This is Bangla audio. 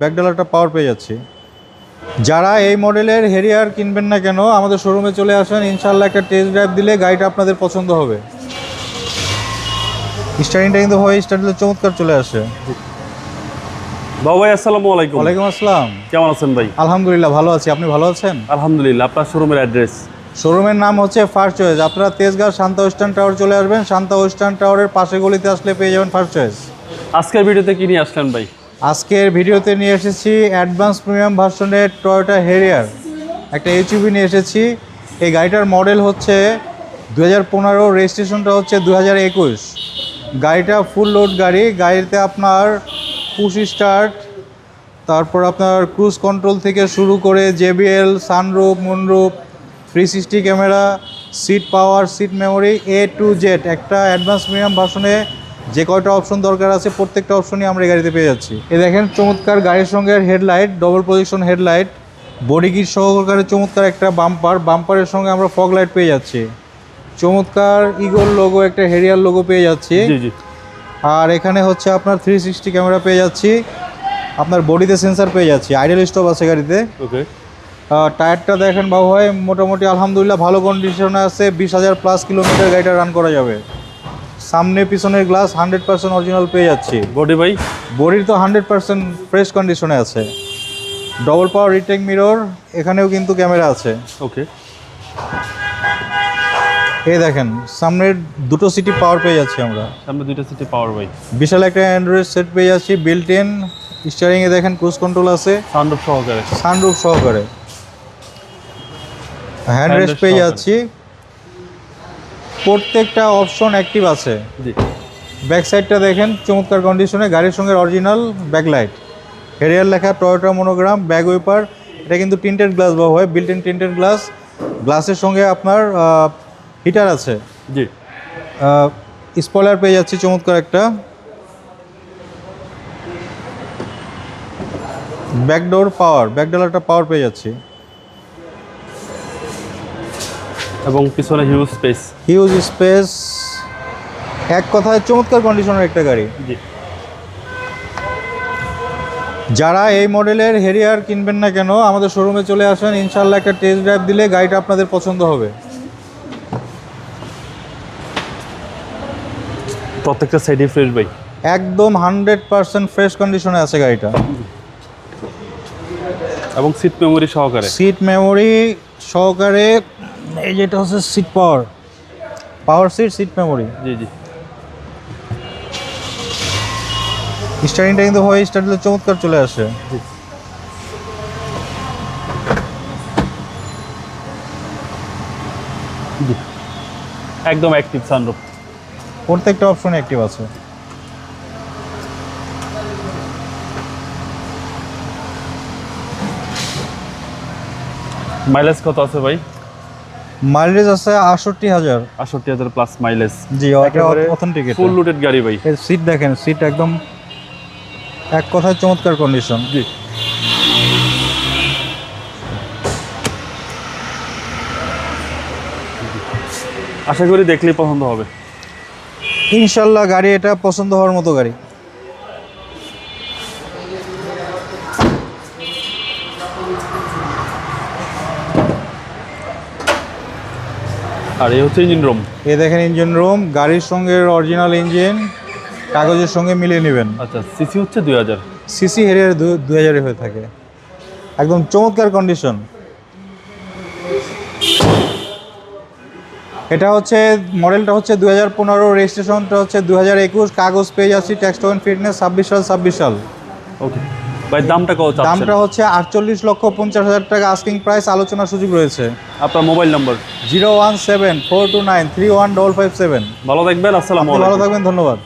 ব্যাকডালারটা পাওয়ার পেয়ে যাচ্ছি। যারা এই মডেলের হেরিয়ার কিনবেন না কেন আমাদের শোরুমে চলে আসেন ইনশাল্লাহ একটা টেস্ট ড্রাইভ দিলে গাড়িটা আপনাদের পছন্দ হবে। স্টারিংটা কিন্তু হয় স্টার চমৎকার চলে আসে। বাবু ভাই আসসালামু আলাইকুম। ওয়ালাইকুম আসসালাম। কেমন আছেন ভাই? আলহামদুলিল্লাহ ভালো আছি। আপনি ভালো আছেন? আলহামদুলিল্লাহ আপনার শোরুমের অ্যাড্রেস শোরুমের নাম হচ্ছে ফার্স্ট চয়েস আপনারা তেজগাঁ শান্তা ওয়েস্টার্ন টাওয়ার চলে আসবেন। শান্তা ওয়েস্টার্ন টাওয়ারের পাশে গলিতে আসলে পেয়ে যাবেন ফার্স্ট চয়েস আজকের ভিডিওতে কি নিয়ে আসলেন ভাই? আজকের ভিডিওতে নিয়ে এসেছি অ্যাডভান্স প্রিমিয়াম ভার্সনের টয়োটা হেরিয়ার একটা এইচইউভি নিয়ে এসেছি। এই গাড়িটার মডেল হচ্ছে দু হাজার পনেরো, রেজিস্ট্রেশনটা হচ্ছে দু হাজার একুশ। গাড়িটা ফুল লোড গাড়ি। গাড়িতে আপনার পুশ স্টার্ট, তারপর আপনার ক্রুজ কন্ট্রোল থেকে শুরু করে JBL sunroof moonroof three sixty camera, seat power, seat memory A to Z একটা অ্যাডভান্স প্রিমিয়াম ভার্সনে যে কয়টা অপশন দরকার আছে প্রত্যেকটা অপশনই আমরা এই গাড়িতে পেয়ে যাচ্ছি। এ দেখেন চমৎকার গাড়ির সঙ্গে headlight double position headlight body kit সহকারে চমৎকার একটা বাম্পার বাম্পারের সঙ্গে আমরা ফগ লাইট পেয়ে যাচ্ছি। চমৎকার ইগল লোগো একটা হেরিয়ার লোগো পেয়ে যাচ্ছি। আর এখানে হচ্ছে আপনার থ্রি সিক্সটি ক্যামেরা পেয়ে যাচ্ছি। আপনার বডিতে সেন্সার পেয়ে যাচ্ছি। আইডেল স্টপ আছে গাড়িতে। ওকে টায়ারটা দেখেন বাবু ভাই মোটামুটি আলহামদুলিল্লাহ ভালো কন্ডিশনে আছে। বিশ হাজার প্লাস কিলোমিটার গাড়িটা রান করা যাবে। সামনে পিছনের গ্লাস হান্ড্রেড পার্সেন্ট অরিজিনাল পেয়ে যাচ্ছি। বডি ভাই? বডির তো হান্ড্রেড পার্সেন্ট ফ্রেশ কন্ডিশনে আছে। ডবল পাওয়ার রিটেক মিরর এখানেও কিন্তু ক্যামেরা আছে। ওকে এই দেখেন সামনের দুটো সিটি পাওয়ার পেয়ে যাচ্ছি আমরা। সামনে দুইটা সিটি পাওয়ার ভাই। বিশাল একটা অ্যান্ড্রয়েড সেট পেয়ে যাচ্ছি বিল্ট ইন স্টিয়ারিংয়ে দেখেন ক্রুজ কন্ট্রোল আছে। সাউন্ড সহকারে। সানরুফ সহকারে। হ্যান্ড রেস্ট পেয়ে যাচ্ছি। প্রত্যেকটা অপশন অ্যাক্টিভ আছে। জি। ব্যাক সাইডটা দেখেন চমৎকার কন্ডিশনে গাড়ির সঙ্গে অরিজিনাল ব্যাকলাইট হেরিয়ার লেখা টয়োটা মনোগ্রাম ব্যাক ওয়েপার এটা কিন্তু টিন্টেড গ্লাস বা হয় বিল্ট ইন টিন্টেড গ্লাস গ্লাসের সঙ্গে আপনার হিটার আছে। জি। স্পলার পেয়ে যাচ্ছি চমৎকার একটা। ব্যাকডোর পাওয়ার ব্যাকডালারটা পাওয়ার পেয়ে যাচ্ছি। এবং পিছনে হিউজ স্পেস হিউজ স্পেস এক কথায় চমৎকার কন্ডিশনের একটা গাড়ি। জি। যারা এই মডেলের হেরিয়ার কিনবেন না কেন আমাদের শোরুমে চলে আসেন ইনশাল্লাহ একটা টেস্ট ড্রাইভ দিলে গাড়িটা আপনাদের পছন্দ হবে। প্রত্যেকটা সাইডে ফ্রেশ ভাই। একদম হান্ড্রেড পার্সেন্ট ফ্রেশ কন্ডিশনে আছে গাড়িটা। এবং সিট মেমোরি সহকারে। সিট মেমোরি সহকারে এই যেটা হচ্ছে seat power power seat seat memory জি জি। স্টারিংটা কিন্তু হয় স্টার দিলে চমৎকার চলে আসে। জি। একদম অ্যাক্টিভ সানরুফ প্রত্যেকটা অপশন অ্যাক্টিভ আছে। মাইলেজ কত আছে ভাই? মাইলেজ আছে আটষট্টি হাজার। আটষট্টি হাজার প্লাস মাইলেজ জি অথেন্টিক ফুল লুটেড গাড়ি ভাই। এর সিট দেখেন সিট একদম এক কথায় চমৎকার কন্ডিশন জি। আশা করি দেখলেই পছন্দ হবে। ইনশাল্লাহ গাড়ি এটা পছন্দ হওয়ার মতো গাড়ি। আর এই হচ্ছে ইঞ্জিন রুম এ দেখেন ইঞ্জিন রুম গাড়ির সঙ্গে অরিজিনাল ইঞ্জিন কাগজের সঙ্গে মিলিয়ে নেবেন। আচ্ছা সিসি হচ্ছে দুই হাজার। সিসি হেরিয়ার দু হাজারে হয়ে থাকে। একদম চমৎকার কন্ডিশন এটা হচ্ছে মডেলটা হচ্ছে দু হাজার পনেরো রেজিস্ট্রেশনটা হচ্ছে দু হাজার একুশ কাগজ পেয়ে যাচ্ছি ট্যাক্স টোয়েন ফিটনেস ছাব্বিশ সাল ছাব্বিশ সাল। ওকে ভাই দামটা কত দামটা হচ্ছে আটচল্লিশ লক্ষ পঞ্চাশ হাজার টাকা। আস্কিং প্রাইস আলোচনার সুযোগ রয়েছে। আপনার mobile number? Zero one seven four two nine three one double five seven. ভালো থাকবেন আসসালাম ভালো থাকবেন ধন্যবাদ।